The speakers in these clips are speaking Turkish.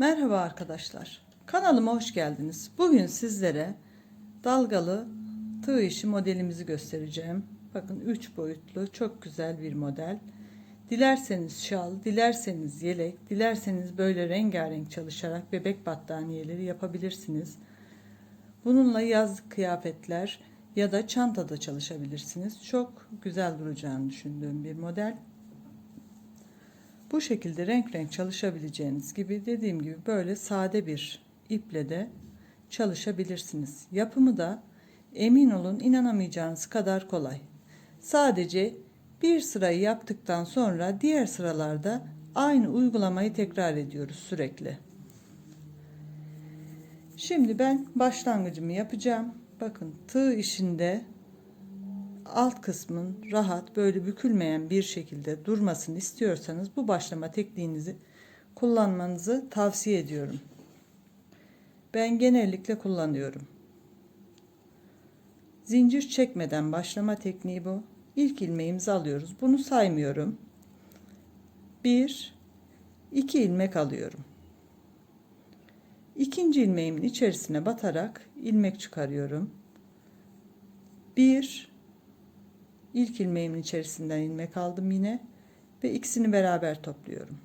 Merhaba arkadaşlar. Kanalıma hoş geldiniz. Bugün sizlere dalgalı tığ işi modelimizi göstereceğim. Bakın 3 boyutlu çok güzel bir model. Dilerseniz şal, dilerseniz yelek, dilerseniz böyle rengarenk çalışarak bebek battaniyeleri yapabilirsiniz. Bununla yazlık kıyafetler ya da çantada çalışabilirsiniz. Çok güzel duracağını düşündüğüm bir model. Bu şekilde renk renk çalışabileceğiniz gibi dediğim gibi böyle sade bir iple de çalışabilirsiniz. Yapımı da emin olun inanamayacağınız kadar kolay. Sadece bir sırayı yaptıktan sonra diğer sıralarda aynı uygulamayı tekrar ediyoruz sürekli. Şimdi ben başlangıcımı yapacağım. Bakın tığ işinde alt kısmın rahat böyle bükülmeyen bir şekilde durmasını istiyorsanız bu başlama tekniğinizi kullanmanızı tavsiye ediyorum. Ben genellikle kullanıyorum. Zincir çekmeden başlama tekniği bu. İlk ilmeğimizi alıyoruz. Bunu saymıyorum. 1 2 ilmek alıyorum. İkinci ilmeğimin içerisine batarak ilmek çıkarıyorum. 1 İlk ilmeğimin içerisinden ilmek aldım yine ve ikisini beraber topluyorum.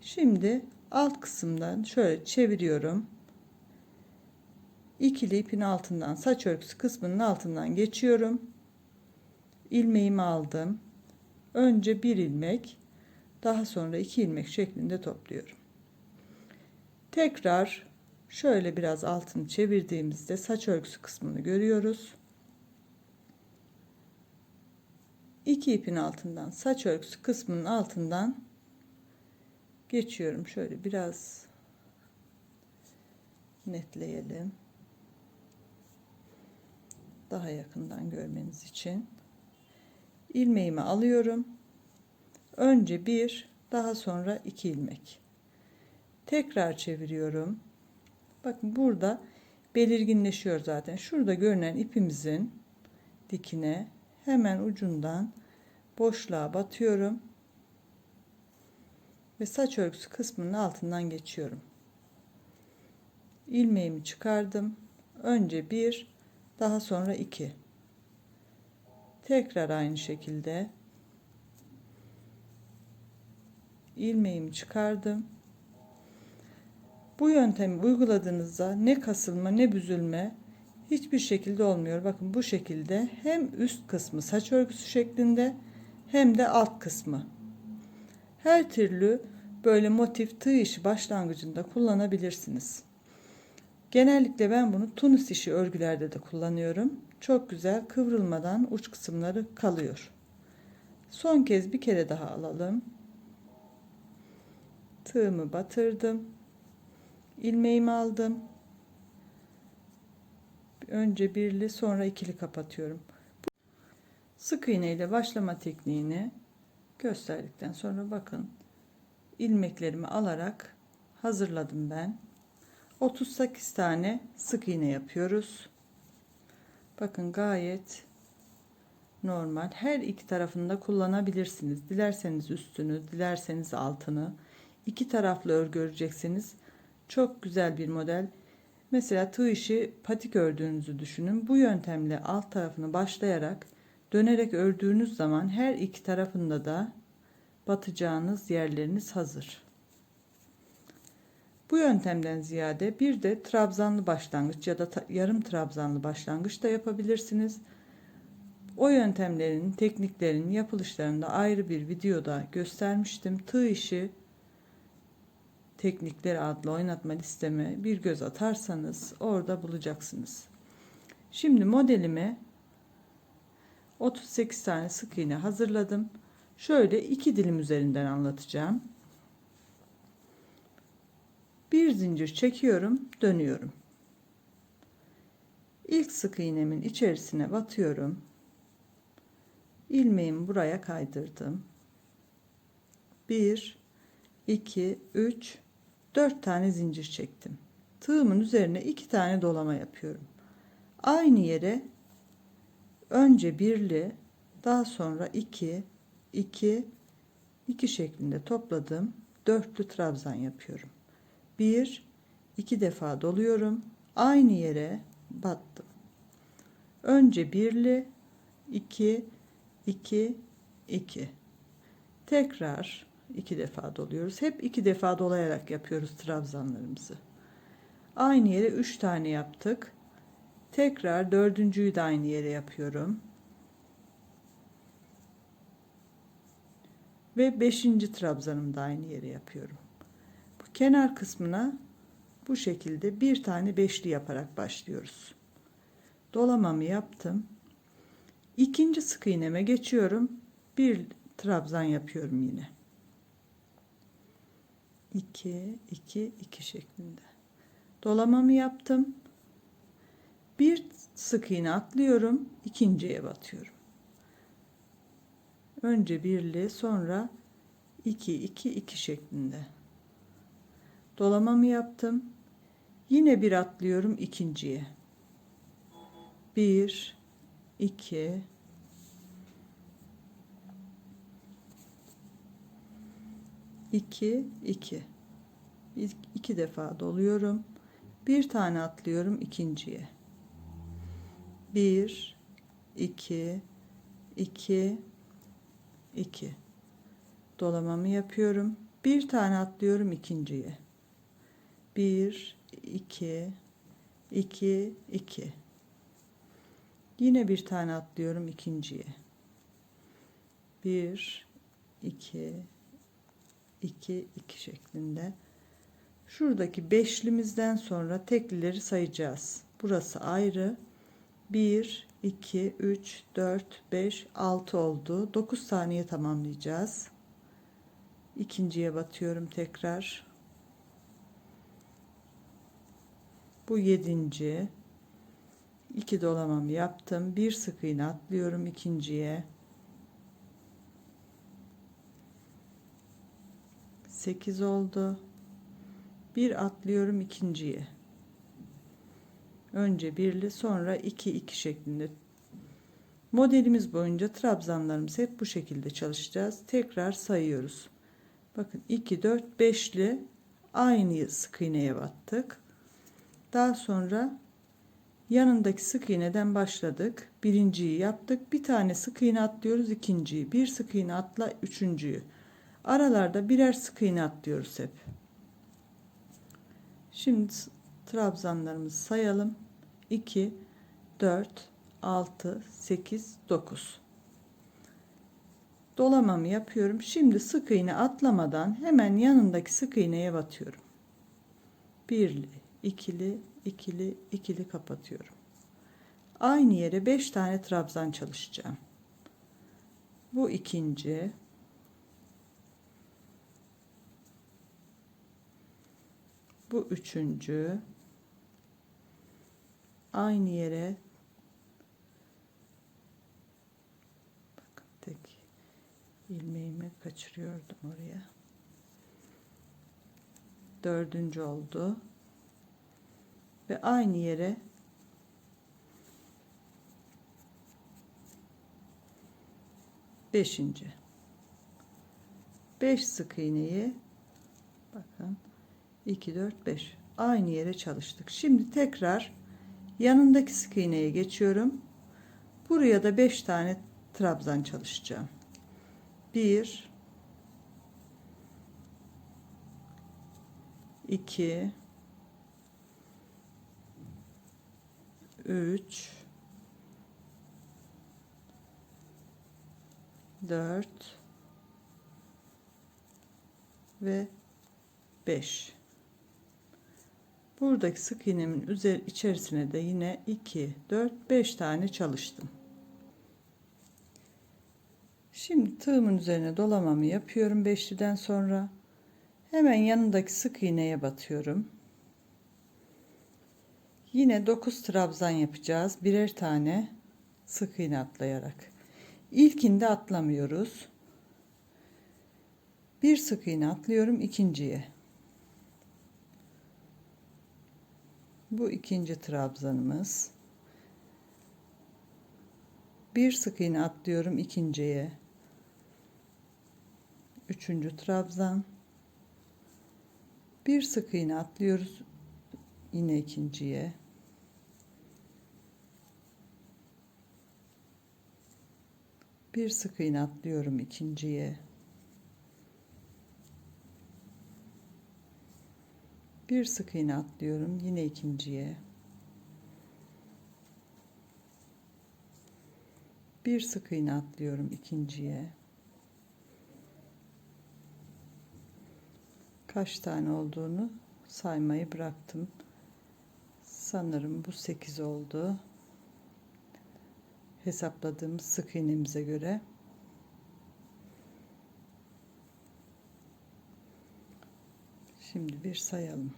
Şimdi alt kısımdan şöyle çeviriyorum. İkili ipin altından saç örgüsü kısmının altından geçiyorum. İlmeğimi aldım. Önce bir ilmek, daha sonra iki ilmek şeklinde topluyorum. Tekrar şöyle biraz altını çevirdiğimizde saç örgüsü kısmını görüyoruz. İki ipin altından saç örgüsü kısmının altından geçiyorum. Şöyle biraz netleyelim. Daha yakından görmeniz için. İlmeğimi alıyorum. Önce bir daha sonra iki ilmek. Tekrar çeviriyorum. Bakın burada belirginleşiyor zaten. Şurada görünen ipimizin dikine hemen ucundan boşluğa batıyorum ve saç örgüsü kısmının altından geçiyorum. ilmeğimi çıkardım. Önce bir, daha sonra iki. Tekrar aynı şekilde ilmeğimi çıkardım. Bu yöntemi uyguladığınızda ne kasılma ne büzülme hiçbir şekilde olmuyor. Bakın bu şekilde hem üst kısmı saç örgüsü şeklinde hem de alt kısmı. Her türlü böyle motif tığ işi başlangıcında kullanabilirsiniz. Genellikle ben bunu tunus işi örgülerde de kullanıyorum. Çok güzel kıvrılmadan uç kısımları kalıyor. Son kez bir kere daha alalım. Tığımı batırdım. ilmeğimi aldım. Önce birli sonra ikili kapatıyorum. Sık iğne ile başlama tekniğini gösterdikten sonra bakın ilmeklerimi alarak hazırladım ben. 38 tane sık iğne yapıyoruz. Bakın gayet normal. Her iki tarafında kullanabilirsiniz. Dilerseniz üstünü, dilerseniz altını. iki taraflı örgü örecekseniz çok güzel bir model. Mesela tığ işi patik ördüğünüzü düşünün. Bu yöntemle alt tarafını başlayarak dönerek ördüğünüz zaman her iki tarafında da batacağınız yerleriniz hazır. Bu yöntemden ziyade bir de trabzanlı başlangıç ya da yarım trabzanlı başlangıç da yapabilirsiniz. O yöntemlerin, tekniklerin yapılışlarını da ayrı bir videoda göstermiştim. Tığ işi teknikleri adlı oynatma listeme bir göz atarsanız orada bulacaksınız. Şimdi modelimi 38 tane sık iğne hazırladım. Şöyle iki dilim üzerinden anlatacağım. Bir zincir çekiyorum, dönüyorum. İlk sık iğnemin içerisine batıyorum. ilmeğimi buraya kaydırdım. 1 2 3 4 tane zincir çektim. Tığımın üzerine 2 tane dolama yapıyorum. Aynı yere önce birli daha sonra 2 2 2 şeklinde topladım. Dörtlü trabzan yapıyorum. Bir, iki defa doluyorum. Aynı yere battım. Önce birli, iki, iki, iki. Tekrar iki defa doluyoruz. Hep iki defa dolayarak yapıyoruz trabzanlarımızı. Aynı yere üç tane yaptık. Tekrar dördüncüyü de aynı yere yapıyorum. Ve beşinci trabzanımı da aynı yere yapıyorum. Bu kenar kısmına bu şekilde bir tane beşli yaparak başlıyoruz. Dolamamı yaptım. İkinci sık iğneme geçiyorum. Bir trabzan yapıyorum yine. 2 2 2 şeklinde. Dolamamı yaptım. Bir sık iğne atlıyorum, ikinciye batıyorum. Önce birli, sonra 2 2 2 şeklinde. Dolamamı yaptım. Yine bir atlıyorum ikinciye. 1 2 2 2 iki defa doluyorum. Bir tane atlıyorum ikinciye. 1 2 2 2 dolamamı yapıyorum. Bir tane atlıyorum ikinciye. 1 2 2 2 Yine bir tane atlıyorum ikinciye. 1 2 2 2 şeklinde. Şuradaki beşlimizden sonra teklileri sayacağız. Burası ayrı. 1 2 3 4 5 6 oldu. 9 saniye tamamlayacağız. İkinciye batıyorum tekrar. Bu yedinci. İki dolamamı yaptım. Bir sık iğne atlıyorum ikinciye. 8 oldu. Bir atlıyorum ikinciye. Önce birli sonra 2 2 şeklinde. Modelimiz boyunca trabzanlarımız hep bu şekilde çalışacağız. Tekrar sayıyoruz. Bakın 2 4 5'li aynı sık iğneye battık. Daha sonra yanındaki sık iğneden başladık. Birinciyi yaptık. Bir tane sık iğne atlıyoruz ikinciyi. Bir sık iğne atla üçüncüyü. Aralarda birer sık iğne atlıyoruz hep. Şimdi trabzanlarımızı sayalım. 2 4 6 8 9 dolamamı yapıyorum. Şimdi sık iğne atlamadan hemen yanındaki sık iğneye batıyorum. Birli, ikili, ikili, ikili kapatıyorum. Aynı yere 5 tane trabzan çalışacağım. Bu ikinci, Bu üçüncü. Aynı yere bakın tek ilmeğimi kaçırıyordum oraya. Dördüncü oldu. Ve aynı yere beşinci. Beş sık iğneyi bakın 2 4 5 aynı yere çalıştık şimdi tekrar yanındaki sık iğneye geçiyorum. Buraya da 5 tane trabzan çalışacağım. 1 2 3 4 ve 5 buradaki sık iğnemin üzeri içerisine de yine 2 4 5 tane çalıştım. Şimdi tığımın üzerine dolamamı yapıyorum beşliden sonra. Hemen yanındaki sık iğneye batıyorum. Yine 9 trabzan yapacağız birer tane sık iğne atlayarak. İlkinde atlamıyoruz. Bir sık iğne atlıyorum ikinciye Bu ikinci trabzanımız. Bir sık iğne atlıyorum ikinciye. Üçüncü trabzan. Bir sık iğne atlıyoruz yine ikinciye. Bir sık iğne atlıyorum ikinciye. Bir sık iğne atlıyorum yine ikinciye. Bir sık iğne atlıyorum ikinciye. Kaç tane olduğunu saymayı bıraktım. Sanırım bu 8 oldu. Hesapladığımız sık iğnemize göre. Şimdi bir sayalım.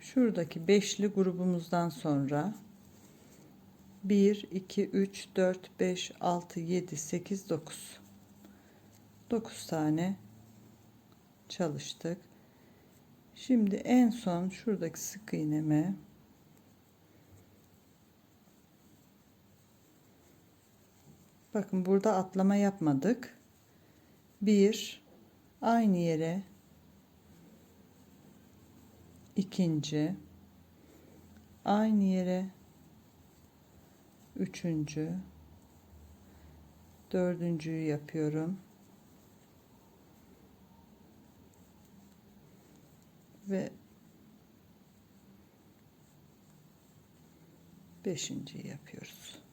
Şuradaki beşli grubumuzdan sonra 1, 2, 3, 4, 5, 6, 7, 8, 9. 9 tane çalıştık. Şimdi en son şuradaki sık iğneme Bakın burada atlama yapmadık. Bir aynı yere. İkinci aynı yere. Üçüncü. Dördüncüyü yapıyorum. Ve beşinciyi yapıyoruz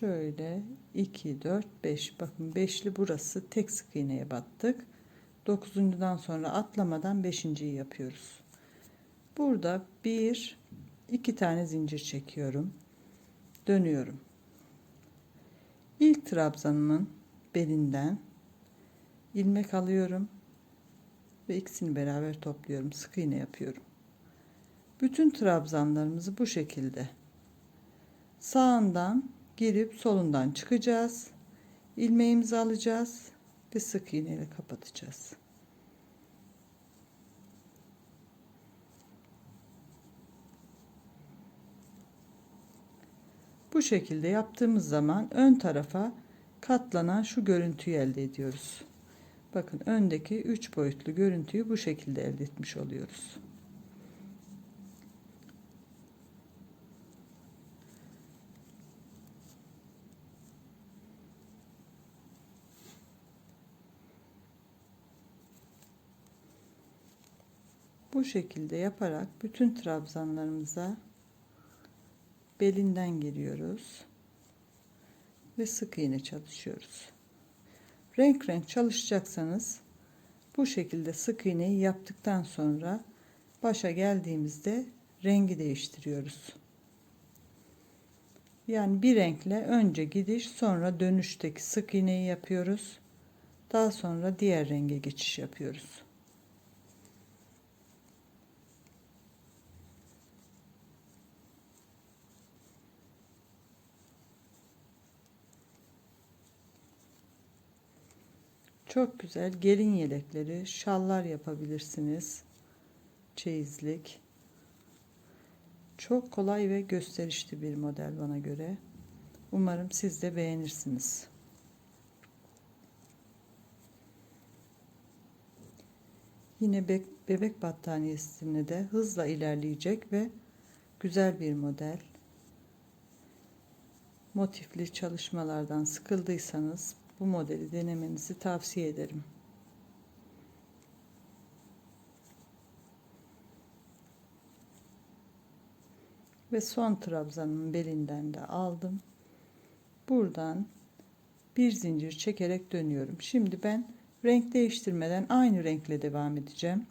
şöyle 2 4 5 bakın beşli burası tek sık iğneye battık 9'uncudan sonra atlamadan 5.yi yapıyoruz. Burada bir iki tane zincir çekiyorum. Dönüyorum. İlk trabzanımın belinden ilmek alıyorum ve ikisini beraber topluyorum. Sık iğne yapıyorum. Bütün trabzanlarımızı bu şekilde sağından girip solundan çıkacağız. ilmeğimizi alacağız ve sık iğne ile kapatacağız. Bu şekilde yaptığımız zaman ön tarafa katlanan şu görüntüyü elde ediyoruz. Bakın öndeki 3 boyutlu görüntüyü bu şekilde elde etmiş oluyoruz. Bu şekilde yaparak bütün trabzanlarımıza belinden giriyoruz ve sık iğne çalışıyoruz. Renk renk çalışacaksanız bu şekilde sık iğneyi yaptıktan sonra başa geldiğimizde rengi değiştiriyoruz. Yani bir renkle önce gidiş sonra dönüşteki sık iğneyi yapıyoruz. Daha sonra diğer renge geçiş yapıyoruz. Çok güzel gelin yelekleri, şallar yapabilirsiniz. Çeyizlik. Çok kolay ve gösterişli bir model bana göre. Umarım siz de beğenirsiniz. Yine be bebek battaniyesini de hızla ilerleyecek ve güzel bir model. Motifli çalışmalardan sıkıldıysanız bu modeli denemenizi tavsiye ederim. Ve son trabzanın belinden de aldım. Buradan bir zincir çekerek dönüyorum. Şimdi ben renk değiştirmeden aynı renkle devam edeceğim.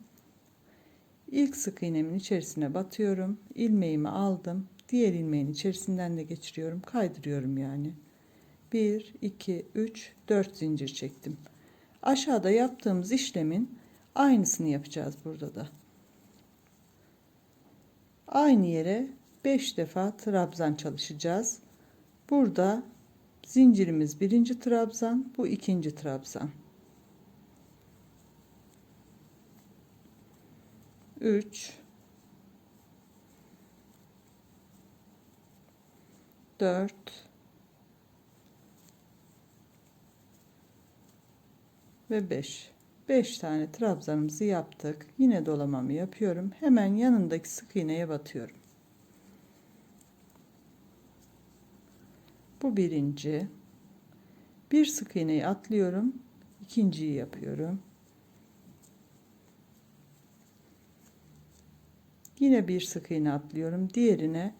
İlk sık iğnemin içerisine batıyorum. ilmeğimi aldım. Diğer ilmeğin içerisinden de geçiriyorum. Kaydırıyorum yani. 1 2 3 4 zincir çektim. Aşağıda yaptığımız işlemin aynısını yapacağız burada da. Aynı yere 5 defa trabzan çalışacağız. Burada zincirimiz birinci trabzan bu ikinci trabzan. 3 4 ve 5. 5 tane trabzanımızı yaptık. Yine dolamamı yapıyorum. Hemen yanındaki sık iğneye batıyorum. Bu birinci. Bir sık iğneyi atlıyorum. ikinciyi yapıyorum. Yine bir sık iğne atlıyorum. Diğerine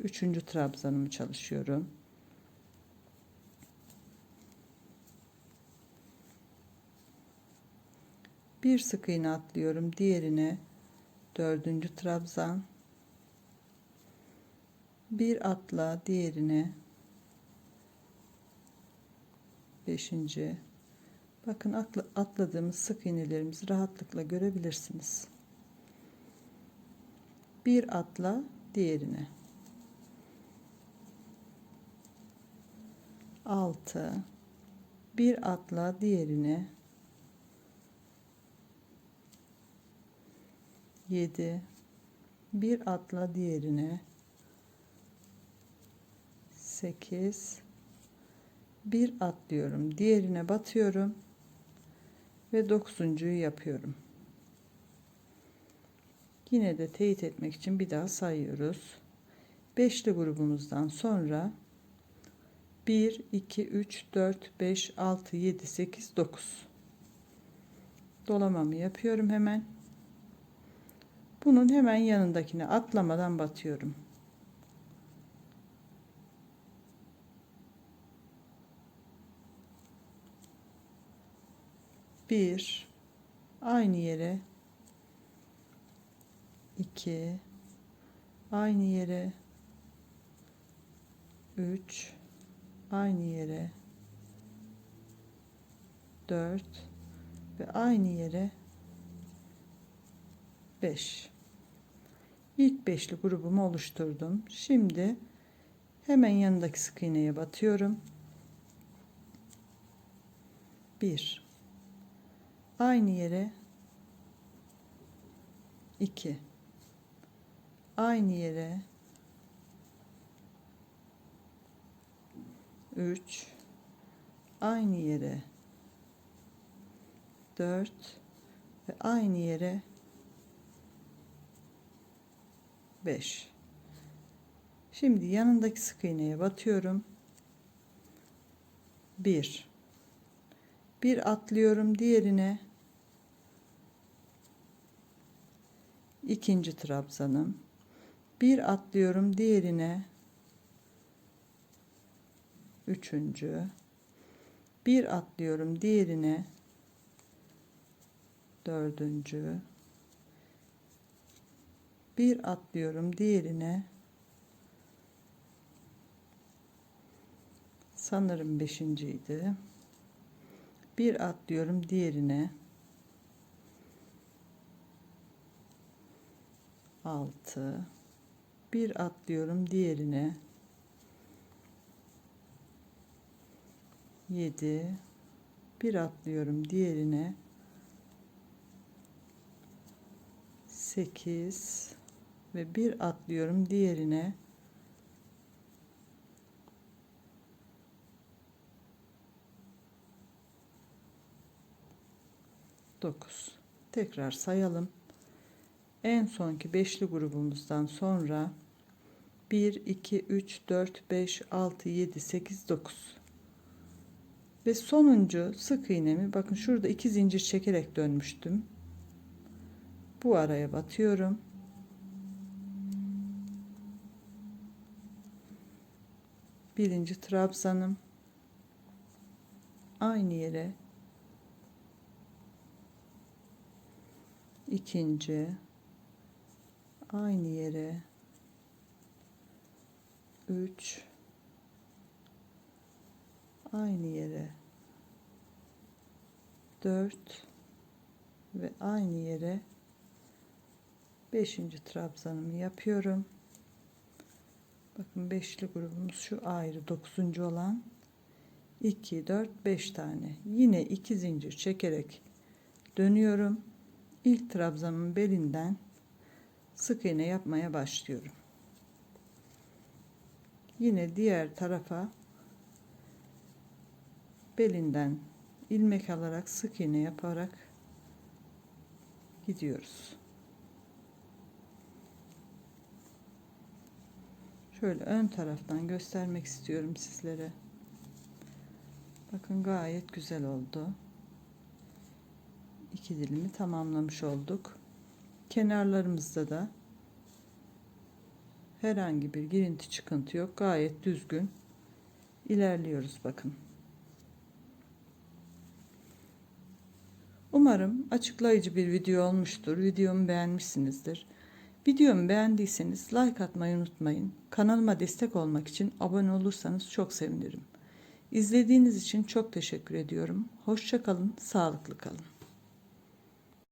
üçüncü trabzanımı çalışıyorum. Bir sık iğne atlıyorum. Diğerine dördüncü trabzan. Bir atla diğerine beşinci. Bakın atla, atladığımız sık iğnelerimizi rahatlıkla görebilirsiniz. Bir atla diğerine. Altı. Bir atla diğerine. 7 bir atla diğerine. 8 bir atlıyorum diğerine batıyorum ve dokuzuncuyu yapıyorum. Yine de teyit etmek için bir daha sayıyoruz. Beşli grubumuzdan sonra 1 2 3 4 5 6 7 8 9 dolamamı yapıyorum hemen bunun hemen yanındakine atlamadan batıyorum. Bir, aynı yere, iki, aynı yere, üç, aynı yere, dört ve aynı yere beş. İlk beşli grubumu oluşturdum. Şimdi hemen yanındaki sık iğneye batıyorum. 1 aynı yere 2 aynı yere 3 aynı yere 4 ve aynı yere 5 şimdi yanındaki sık iğneye batıyorum. 1 bir atlıyorum diğerine. İkinci trabzanım. Bir atlıyorum diğerine. Üçüncü. Bir atlıyorum diğerine. Dördüncü bir atlıyorum diğerine. Sanırım beşinciydi. Bir atlıyorum diğerine. Altı. Bir atlıyorum diğerine. Yedi. Bir atlıyorum diğerine. Sekiz ve bir atlıyorum diğerine. Dokuz. Tekrar sayalım. En sonki beşli grubumuzdan sonra 1 2 3 4 5 6 7 8 9 ve sonuncu sık iğnemi bakın şurada iki zincir çekerek dönmüştüm. Bu araya batıyorum birinci trabzanım. Aynı yere. İkinci. Aynı yere. 3 aynı yere. 4 ve aynı yere 5. trabzanımı yapıyorum. Bakın beşli grubumuz şu ayrı 9. olan 2 4 5 tane. Yine 2 zincir çekerek dönüyorum. İlk trabzanın belinden sık iğne yapmaya başlıyorum. Yine diğer tarafa belinden ilmek alarak sık iğne yaparak gidiyoruz. Şöyle ön taraftan göstermek istiyorum sizlere. Bakın gayet güzel oldu. İki dilimi tamamlamış olduk. Kenarlarımızda da herhangi bir girinti çıkıntı yok. Gayet düzgün ilerliyoruz bakın. Umarım açıklayıcı bir video olmuştur. Videomu beğenmişsinizdir. Videomu beğendiyseniz like atmayı unutmayın. Kanalıma destek olmak için abone olursanız çok sevinirim. İzlediğiniz için çok teşekkür ediyorum. Hoşça kalın, sağlıklı kalın.